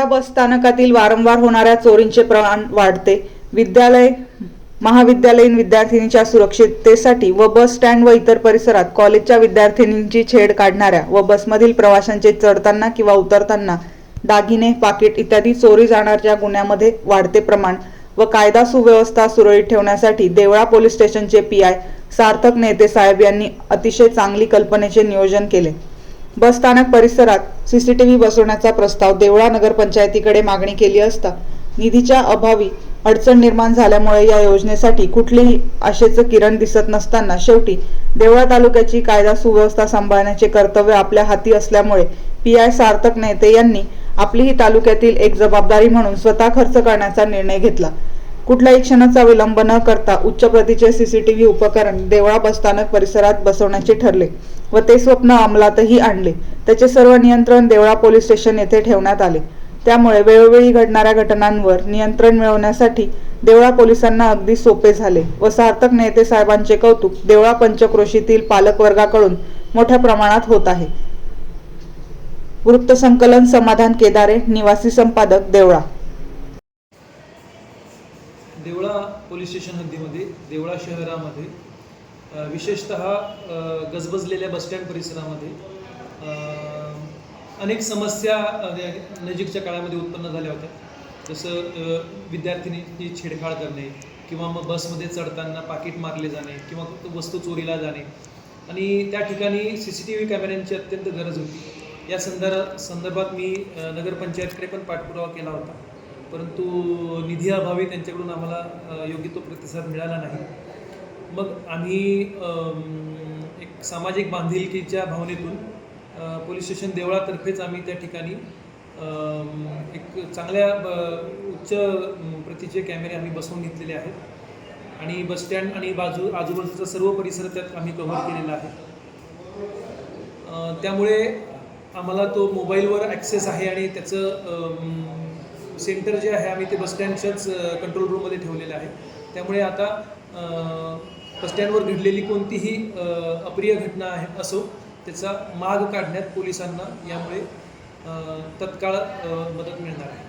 देवळा बस स्थानकातील वारंवार होणाऱ्या चोरींचे प्रमाण वाढते. विद्यालय महाविद्यालयीन विद्यार्थिनीच्या सुरक्षिततेसाठी व बस स्टँड व इतर परिसरात कॉलेजच्या विद्यार्थिनींची छेड काढणाऱ्या व बसमधील प्रवाशांचे चढताना किंवा उतरताना दागिने पाकिट इत्यादी चोरी जाणाऱ्या गुन्ह्यामध्ये वाढते प्रमाण व कायदा सुव्यवस्था सुरळीत ठेवण्यासाठी देवळा पोलीस स्टेशनचे पी आय सार्थक नेते साहेब यांनी अतिशय चांगली कल्पनेचे नियोजन केले. बस स्थानक परिसरात सीसीटीव्ही बसवण्याचा प्रस्ताव देवळा नगरपंचायतीकडे मागणी केली असता निधीच्या अभावी अडचण निर्माण झाल्यामुळे या योजनेसाठी कुठलीही आशेचं किरण दिसत नसताना शेवटी देवळा तालुक्याची कायदा सुव्यवस्था सांभाळण्याचे कर्तव्य आपल्या हाती असल्यामुळे पी आय सार्थक नेते यांनी आपली ही तालुक्यातील एक जबाबदारी म्हणून स्वतः खर्च करण्याचा निर्णय घेतला. कुठल्याही क्षणाचा विलंब न करता उच्च प्रतीचे सीसीटीव्ही उपकरण देवळा बसस्थानक परिसरात बसवण्याचे ठरले व ते स्वप्न अंमलातही आणले. त्याचे सर्व नियंत्रण देवळा पोलीस स्टेशन येथे ठेवण्यात आले. त्यामुळे वेळोवेळी घडणाऱ्या घटनांवर नियंत्रण मिळवण्यासाठी देवळा पोलिसांना अगदी सोपे झाले व सार्थक नेते साहेबांचे कौतुक देवळा पंचक्रोशीतील पालकवर्गाकडून मोठ्या प्रमाणात होत आहे. वृत्तसंकलन समाधान केदारे निवासी संपादक देवळा देवळा पोलीस स्टेशन हद्दीमध्ये देवळा शहरामध्ये विशेषतः गजबजलेल्या बसस्टँड परिसरामध्ये अनेक समस्या नजीकच्या काळामध्ये उत्पन्न झाल्या होत्या. जसं विद्यार्थिनीची छेडछाड करणे किंवा मग बसमध्ये चढताना पाकिट मारले जाणे किंवा वस्तू चोरीला जाणे. आणि त्या ठिकाणी सी सी टी व्ही कॅमेऱ्यांची अत्यंत गरज होती. या संदर्भ संदर्भात मी नगरपंचायतकडे पण पाठपुरावा केला होता. परंतु निधी अभावी त्यांच्याकडून आम्हाला योग्य तो प्रतिसाद मिळाला नाही. मग आम्ही एक सामाजिक बांधिलकीच्या भावनेतून पोलीस स्टेशन देवळातर्फेच आम्ही त्या ठिकाणी एक चांगल्या ब- उच्च प्रतीचे कॅमेरे आम्ही बसवून घेतलेले आहेत. आणि बसस्टँड आणि बाजू आजूबाजूचा सर्व परिसर त्यात आम्ही कव्हर केलेला आहे. त्यामुळे आम्हाला तो मोबाईलवर ॲक्सेस आहे आणि त्याचं सेंटर जे आहे आम्ही ते बसस्टँडच्याच कंट्रोल रूममध्ये ठेवलेलं आहे. त्यामुळे आता बसस्टँडवर घडलेली कोणतीही अप्रिय घटना आहे असो त्याचा माग काढण्यात पोलिसांना यामुळे तत्काळ मदत मिळणार आहे.